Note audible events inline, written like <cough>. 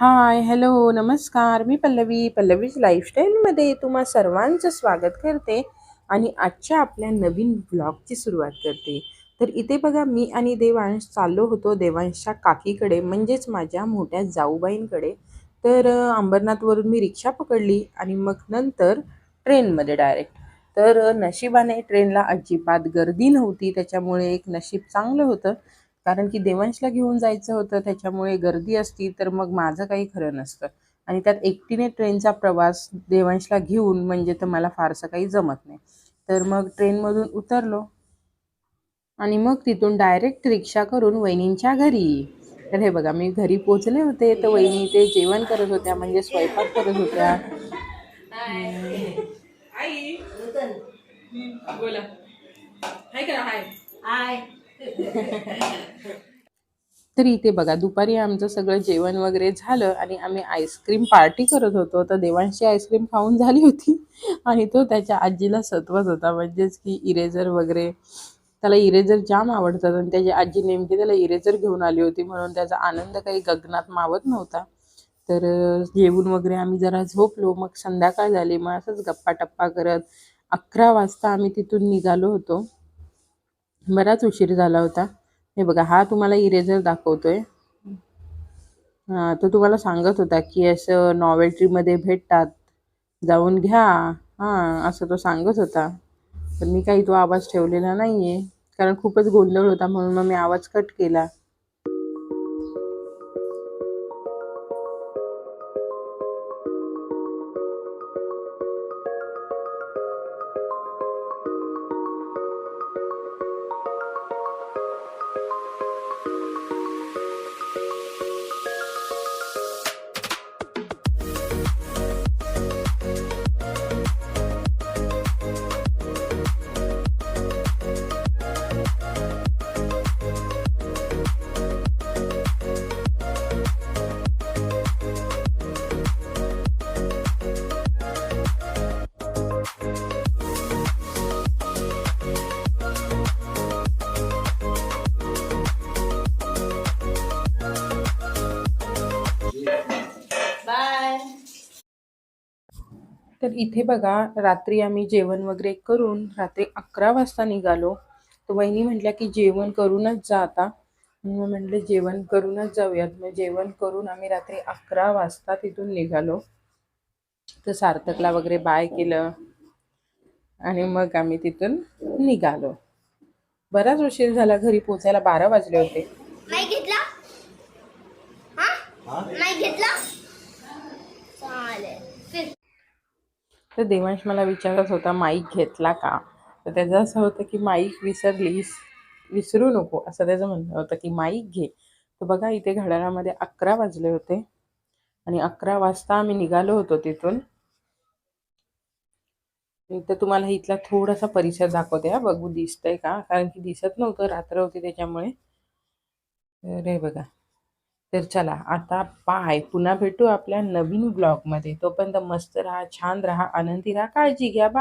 Hi hello नमस्कार. मी पल्लवी पल्लवीज लाईफस्टाईलमध्ये तुम्हा सर्वांचं स्वागत करते आणि आजच्या आपल्या नवीन ब्लॉगची सुरुवात करते. तर इथे बघा मी आणि देवांश चाललो होतो देवांशच्या काकीकडे म्हणजेच माझ्या मोठ्या जाऊबाईंकडे. तर अंबरनाथवरून मी रिक्षा पकडली आणि मग नंतर ट्रेनमध्ये डायरेक्ट. तर नशिबाने ट्रेनला अजिबात गर्दी नव्हती त्याच्यामुळे एक नशीब चांगलं होतं. कारण की देवांशला घेऊन जायचं होतं त्याच्यामुळे गर्दी असती तर मग माझं काही खरं नसतं. आणि त्यात एकटीने ट्रेनचा प्रवास देवांशला घेऊन म्हणजे तर मला फारसं काही जमत नाही. तर मग ट्रेनमधून उतरलो. आणि मग तिथून डायरेक्ट रिक्षा करून वहिनींच्या घरी. तर हे बघा मी घरी पोचले होते तर वहिनी ते जेवण करत होत्या म्हणजे स्वयंपाक करत होत्या. बोला. हाय करा हाय? हाय. <laughs> तर इथे बघा दुपारी आमचं सगळं जेवण वगैरे झालं आणि आम्ही आईस्क्रीम पार्टी करत होतो. तर देवांशी आईस्क्रीम खाऊन झाली होती. आणि तो त्याच्या आजीला सत्वत होता. म्हणजेच की इरेझर वगैरे त्याला इरेझर जाम आवडतात आणि त्याची आजी नेमकी त्याला इरेझर घेऊन आली होती म्हणून त्याचा आनंद काही गगनात मावत नव्हता. तर जेवून वगैरे आम्ही जरा झोपलो. मग संध्याकाळ झाली. मग असंच गप्पा टप्पा करत अकरा वाजता आम्ही तिथून निघालो होतो. बराच उशीर झाला होता. हे बघा हा तुम्हाला इरेझर दाखवतोय. तो तुम्हाला सांगत होता की असं नॉवेल्ट्रीमध्ये भेटतात जाऊन घ्या. हां असं तो सांगत होता. पण मी काही तो आवाज ठेवलेला नाही आहे कारण खूपच गोंधळ होता म्हणून मग मी आवाज कट केला. तर इथे बघा रात्री आम्ही जेवण वगैरे करून रात्री अकरा वाजता निघालो. तर वहिनी म्हटल्या की जेवण करूनच जा आता. मग म्हटलं जेवण करूनच जाऊयात. मग जेवण करून आम्ही रात्री अकरा वाजता तिथून निघालो. तर सार्थकला वगैरे बाय केलं. आणि मग आम्ही तिथून निघालो. बराच उशीर झाला घरी पोचायला बारा वाजले होते. नाही घेतला? हा? नाही घेतला? चालेल. तर देवांश मला विचारत होता माईक घेतला का? तर त्याचं असं होतं की माईक विसरलीस विसरू नको. असं त्याचं म्हणणं होतं की माईक घे. तर बघा इथे घड्याळामध्ये अकरा वाजले होते आणि अकरा वाजता आम्ही निघालो होतो तिथून. तर तुम्हाला इथला थोडासा परिसर दाखवते हा. बघू दिसतंय का? कारण की दिसत नव्हतं रात्र होती त्याच्यामुळे. अरे बघा. तर चला आता पाय पुन्हा भेटू आपल्या नवीन ब्लॉगमध्ये तोपर्यंत मस्त राहा छान राहा आनंदी राहा काळजी घ्या. बाय